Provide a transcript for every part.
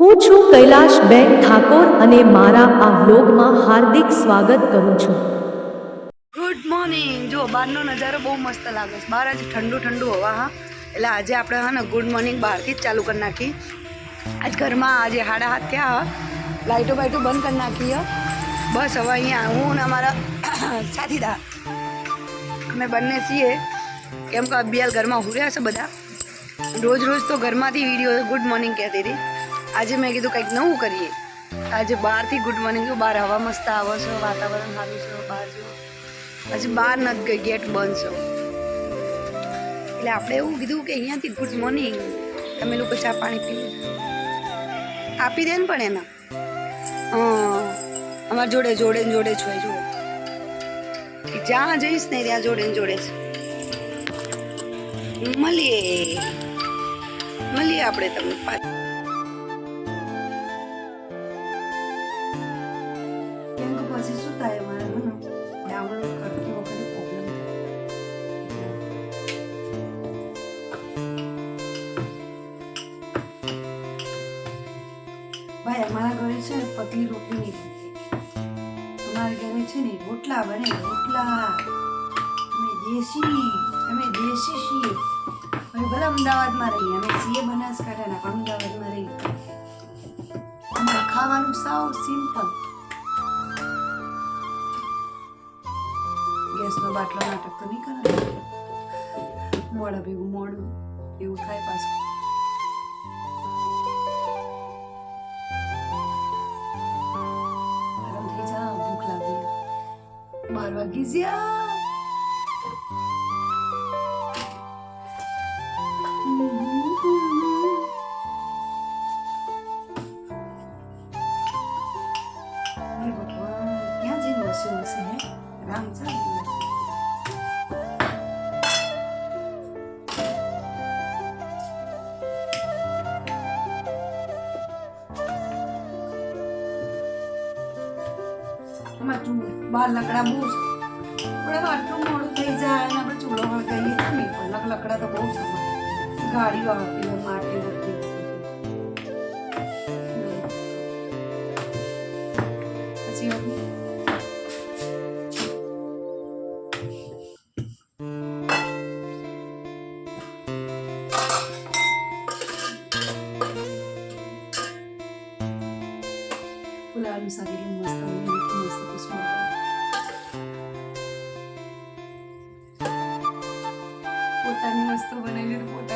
હું છું કૈલાશબેન ઠાકોર અને મારા આ વ્લોગમાં હાર્દિક સ્વાગત કરું છું. ગુડ મોર્નિંગ જો, બહારનો નજારો બહુ મસ્ત લાગે છે. બહાર આજે ઠંડુ ઠંડુ હવા, હા. એટલે આજે આપણે, હા ને ગુડ મોર્નિંગ બહારથી જ ચાલુ કરી નાખી આજ ઘરમાં આજે હાડા હાથ થયા લાઇટો બાઇટો બંધ કરી નાખી બસ, હવે અહીંયા હું ને અમારા સાથીદાર અમે બંને છીએ. કેમ કે અભિયાલ ઘરમાં હુર્યા છે બધા. રોજ રોજ તો ઘરમાંથી વીડિયો ગુડ મોર્નિંગ કહેતી હતી. આજે મેં કીધું કંઈક નવું કરીએ. આજે બહારથી ગુડ મોર્નિંગ જો બહાર હવા મસ્ત આવો છો, વાતાવરણ સારું છે, બહાર જો. હજી બહાર નથી ગઈ ગેટ બંધ છે. એટલે આપણે એવું કીધું કે અહીંયાથી ગુડ મોર્નિંગ તમે લોકો ચા પાણી પી આપી દે ને પણ એના અમારા જોડે જોડે ને જોડે છો, જુઓ. જ્યાં જઈશ ને ત્યાં જોડે ને જોડે છે. મળીએ. મળીએ આપણે તમને પાછા. અમારા ઘરે છે ને પતલી રોટલી નહીં બનતી ઘરે છે ને રોટલા બને, રોટલા. અમે દેશી અમે દેશી છીએ. અમે ભલે અમદાવાદમાં રહીએ, અમે છીએ બનાસકાંઠાના, પણ અમદાવાદમાં રહીએ. અમારે ખાવાનું સાવ સિમ્પલ. ગેસનો બાટલો નાટક તો નહીં કરે મોડા ભેગું મોડું, એવું થાય પાછું. તું બાર લકડા બહુ હવે આટલું મોડું થઈ જાય અને તો લકડા તો બહુ છે ગાડીઓ આવતી હોય વળતી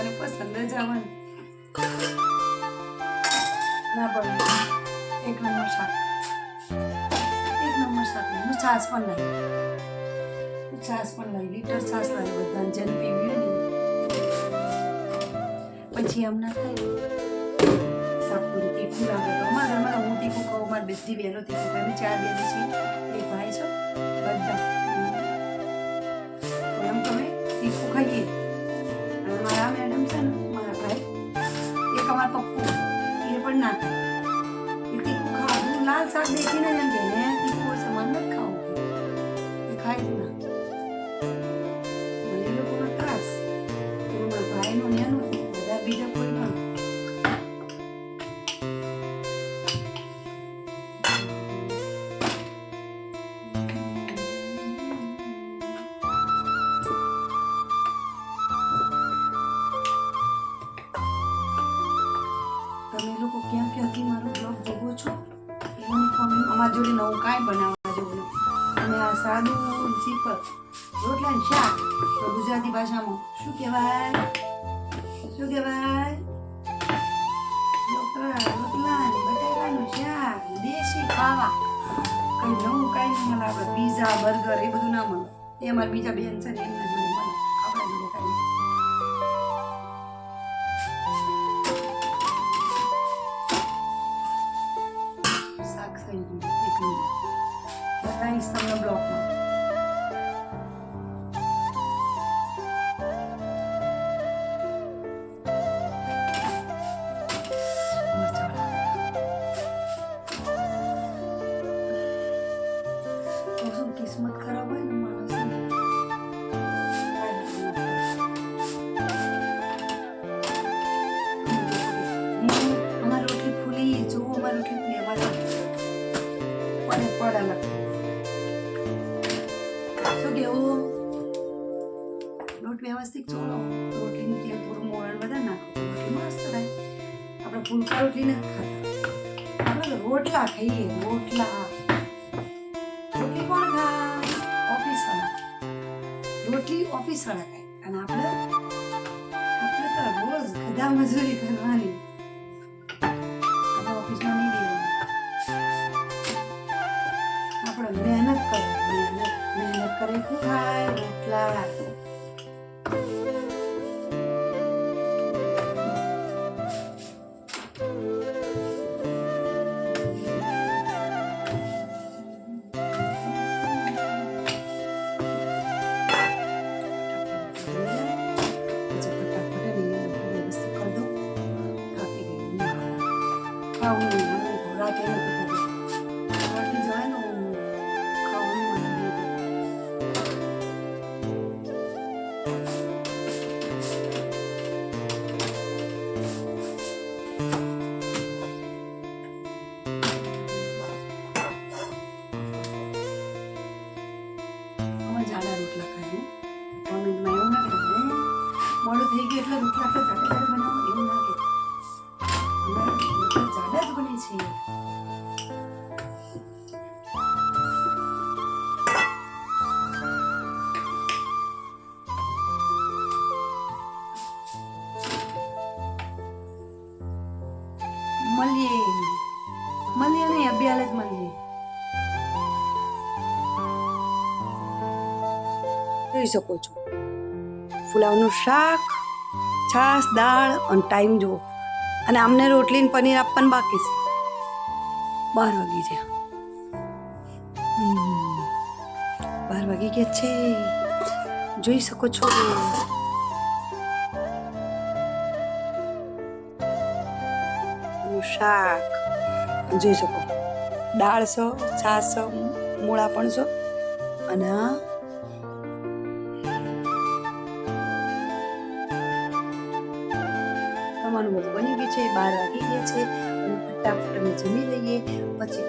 બનાવીને પસંદ જ આવવાનું ના. પણ એક નંબર શાક એક નંબર શાક હું છાસ પણ લાવી છાશ પણ લાવી લીટર છાસ લાવી બધાને, જેને પીવી ને. પછી એમ ના થાય. સાપુરી તીખું લાગે તો અમારા ઘરમાં હું તીખું કહું મારે બધી વહેલો તીખું ચાર બે છીએ એ ભાઈ છો, બધા. મારા મેડમ છે ને મારા ભાઈ એક અમારા પપ્પુ એ પણ ના તમે લોકો ક્યાં ક્યાંથી મારો બ્લોગ જોવો છો? એ મને અમારા જોડે નવું કાંઈ બનાવવા જેવું અને આ સાદું સિમ્પલ રોટલા શાક તો ગુજરાતી ભાષામાં શું કહેવાય? શું કહેવાય? રોટલા રોટલા ને બટાકાનું શાક, દેશી ખાવા. કંઈ નવું કાંઈ નહીં મને પીઝા બર્ગર એ બધું ના મળે. એ અમારા બીજા બેન છે ને એમને જોડે મળે. લોટ ચોળો રોટલીનું તેલ થોડું મોરણ નાખો રોટલી મસ્ત થાય. આપણે ફૂલકા રોટલી નથી ખાતા. આપણે રોટલા ખાઈએ, રોટલા. રોટલી કોણ ખાય? ઓફિસ વાળા રોટલી ઓફિસ વાળા ખાય. અને આપણે આપણે તો રોજ ગધા મજૂરી કરવાની ખાવું નહીં હવે તો રાતે નથી ખાતું મળીએ મળીએ નહીં અભ્યાલ જ મળીએ જોઈ શકો છો. ફુલાવનું શાક, છાશ, દાળ અને ટાઈમ જુઓ. અને આમને રોટલી પનીર આપવાનું બાકી છે. બાર વાગી છે બાર વાગી ગયા છે. જોઈ શકો છો. શાક. જોઈ શકો દાળ છો, છાશ છો, મૂળા પણ છો. અને જમવાનું બધું બની ગયું છે બાર વાગી ગયા છે. અને ફટાફટ અમે જમી લઈએ, પછી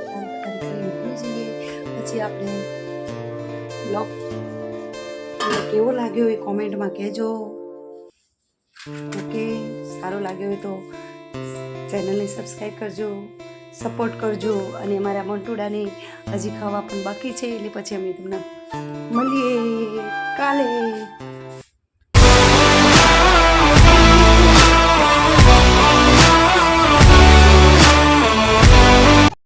જઈએ. પછી આપણે બ્લોગ કેવો લાગ્યો એ કોમેન્ટમાં કહેજો. ઓકે, સારો લાગ્યો હોય તો ચેનલને સબસ્ક્રાઈબ કરજો, સપોર્ટ કરજો અને અમારા મંટુડાને હજી ખાવા પણ બાકી છે, એટલે પછી અમે તમને મળીએ કાલે.